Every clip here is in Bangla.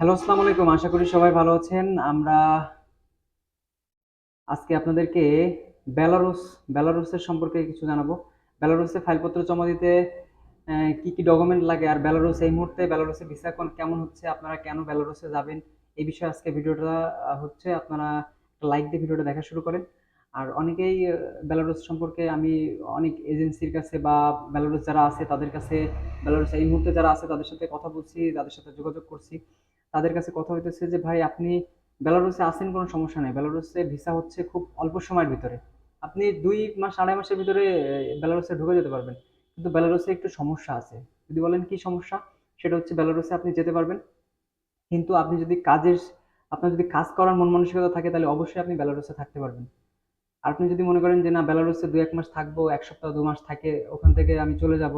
হ্যালো, আসসালামু আলাইকুম। আশা করি সবাই ভালো আছেন। আমরা আজকে আপনাদেরকে বেলারুস বেলারুসের সম্পর্কে কিছু জানাব। বেলারুসে ফাইলপত্র জমা দিতে কি কি ডকুমেন্ট লাগে আর বেলারুস এই মুহূর্তে বেলারুসে ভিসা কেমন হচ্ছে, আপনারা কেন বেলারুসে যাবেন? এই বিষয়ে আজকে ভিডিওটা হচ্ছে, আপনারা লাইক দিয়ে ভিডিওটা দেখা শুরু করেন। আর অনেকেই বেলারুস সম্পর্কে আমি অনেক এজেন্সির কাছে বা বেলারুস যারা আছে তাদের কাছে বেলারুস এই মুহূর্তে যারা আছে তাদের সাথে কথা বলছি, তাদের সাথে যোগাযোগ করছি। তাদের কাছে কথা হইতেছে যে, ভাই, আপনি বেলারুসে আসেন কোনো সমস্যা নেই। বেলারুসে ভিসা হচ্ছে খুব অল্প সময়ের ভিতরে। আপনি দুই মাস, আড়াই মাসের ভিতরে বেলারুসে ঢুকে যেতে পারবেন। কিন্তু বেলারুসে একটু সমস্যা আছে। যদি বলেন কি সমস্যা? সেটা হচ্ছে বেলারুসে আপনি যেতে পারবেন। কিন্তু আপনি যদি কাজের, আপনার যদি কাজ করার মন মানসিকতা থাকে, তাহলে অবশ্যই আপনি বেলারুসে থাকতে পারবেন। আর আপনি যদি মনে করেন যে, না, বেলারুসে দু এক মাস থাকব, এক সপ্তাহ, দু মাস থাকে, ওখান থেকে আমি চলে যাব।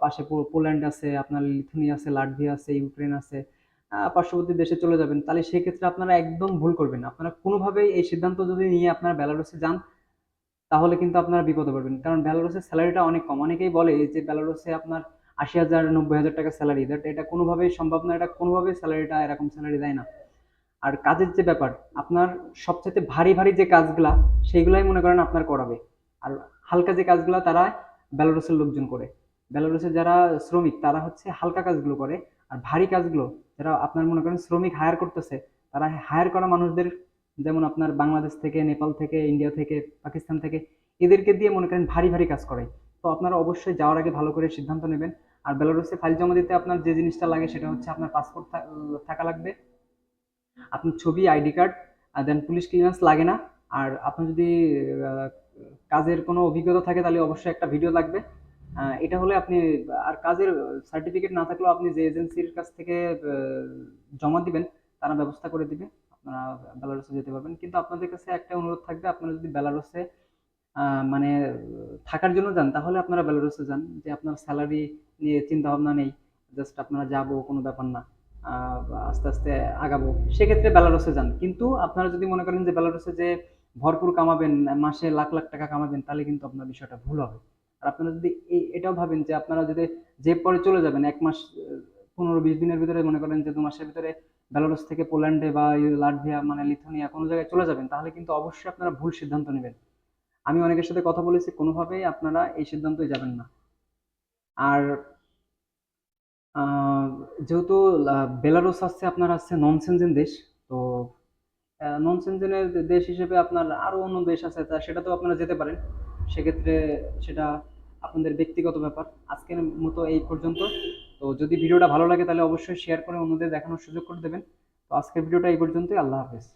পাশে পোল্যান্ড আছে, আপনার লিথুনিয়া আছে, লাটভিয়া আছে, ইউক্রেন আছে। পার্শ্ববর্তী দেশে চলে যাবেন, তাহলে সেক্ষেত্রে আপনারা একদম ভুল করবেন আপনারা কোনোভাবেই এই সিদ্ধান্ত যদি নিয়ে আপনারা বেলারুসে যান, তাহলে কিন্তু আপনারা বিপদে পড়বেন। কারণ বেলারুসের স্যালারিটা অনেক কম। অনেকেই বলে যে বেলারুসে আপনার আশি হাজার, নব্বই হাজার টাকা স্যালারি দ্যাট এটা কোনোভাবেই সম্ভব না। এটা কোনোভাবেই স্যালারিটা এরকম স্যালারি দেয় না। আর কাজের যে ব্যাপার, আপনার সবচেয়ে ভারী ভারী যে কাজগুলা, সেইগুলাই মনে করেন আপনার করাবে। আর হালকা যে কাজগুলা তারা বেলারুসের লোকজন করে। বেলারুসের যারা শ্রমিক, তারা হচ্ছে হালকা কাজগুলো করে। আর ভারী কাজগুলো যারা আপনার মনে করেন শ্রমিক হায়ার করতেছে, তারা হায়ার করা মানুষদের যেমন আপনার বাংলাদেশ থেকে, নেপাল থেকে, ইন্ডিয়া থেকে, পাকিস্তান থেকে, এদেরকে দিয়ে মনে করেন ভারী ভারী কাজ করে। তো আপনারা অবশ্যই যাওয়ার আগে ভালো করে সিদ্ধান্ত নেবেন। আর বেলারুসে ফাইল জমা দিতে আপনার যে জিনিসটা লাগে সেটা হচ্ছে আপনার পাসপোর্ট থাকা লাগবে। আপনার ছবি আইডি কার্ড আর দেন পুলিশ ক্লিয়ারেন্স লাগে না। আর আপনার যদি কাজের কোনো অভিজ্ঞতা থাকে তাহলে অবশ্যই একটা ভিডিও লাগবে। এটা হলে আপনি, আর কাজের সার্টিফিকেট না থাকলেও আপনি যে এজেন্সির কাছ থেকে জমা দিবেন, তারা ব্যবস্থা করে দিবে। আপনারা বেলারসে যেতে পারবেন। কিন্তু আপনাদের কাছে একটা অনুরোধ থাকবে, আপনারা যদি বেলারসে মানে থাকার জন্য যান, তাহলে আপনারা বেলারসে যান। যে আপনার স্যালারি নিয়ে চিন্তা ভাবনা নেই জাস্ট আপনারা যাব, কোনো ব্যাপার না আস্তে আস্তে আগাবো। সেক্ষেত্রে বেলারসে যান। কিন্তু আপনারা যদি মনে করেন যে বেলারসে যে ভরপুর কামাবেন, মাসে লাখ লাখ টাকা কামাবেন, তাহলে কিন্তু আপনার বিষয়টা ভুল হবে। আর আপনারা যদি এটাও ভাবেন যে আপনারা যদি যে পরে চলে যাবেন, এক মাস পনেরো বিশ দিনের ভিতরে মনে করেন যে দু মাসের ভিতরে বেলারুস থেকে পোল্যান্ডে বা লাটভিয়া মানে লিথুনিয়া কোনো জায়গায় চলে যাবেন, তাহলে কিন্তু অবশ্যই আপনারা ভুল সিদ্ধান্ত নেবেন। আমি অনেকের সাথে কথা বলেছি, কোনোভাবেই আপনারা এই সিদ্ধান্তই যাবেন না। আর যেহেতু বেলারুস হচ্ছে আপনার হচ্ছে নন সেনজেন দেশ, তো নন সেনজেনের দেশ হিসেবে আপনার আরও অন্য দেশ আছে, তা সেটাতেও আপনারা যেতে পারেন। সেক্ষেত্রে সেটা আপনাদের ব্যক্তিগত ব্যাপার। আজকের মতো এই পর্যন্ত। তো যদি ভিডিওটা ভালো লাগে তাহলে অবশ্যই শেয়ার করে অন্যদের দেখানোর সুযোগ করে দেবেন। তো আজকের ভিডিওটা এই পর্যন্তই। আল্লাহ হাফেজ।